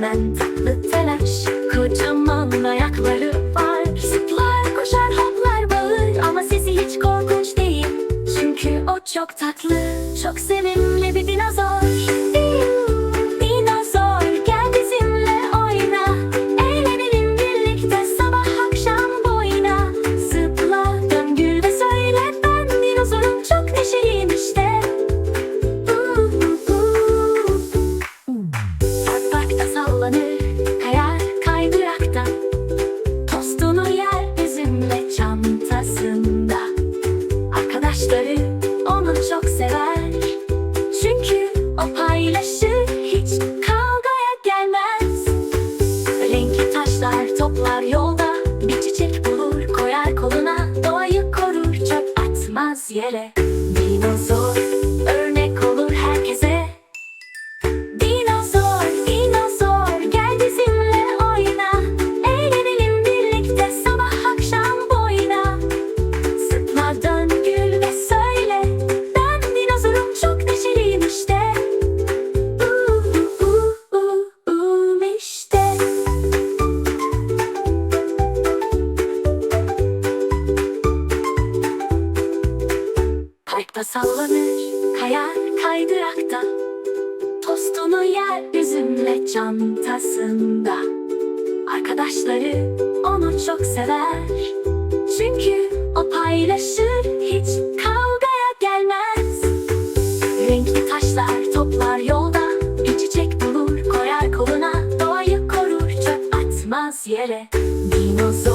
hemen tatlı telaş. Kocaman ayakları var. Zıplar koşar hoplar bağır. Ama sesi hiç korkunç değil. Çünkü o çok tatlı Çok sevimli bir dinozor Arkadaşları onu çok sever. Çünkü o paylaşır, hiç kavgaya gelmez. Renkli taşlar toplar yolda Bir çiçek bulur, koyar koluna. Doğayı korur, çöp atmaz yere Parkta sallanır, kayar kaydırakta. Tostunu yer üzümle çantasında. Arkadaşları onu çok sever. Çünkü o paylaşır hiç kavgaya gelmez. Renkli taşlar toplar yolda Bir çiçek bulur koyar koluna. Doğayı korur çöp atmaz yere. Dinozor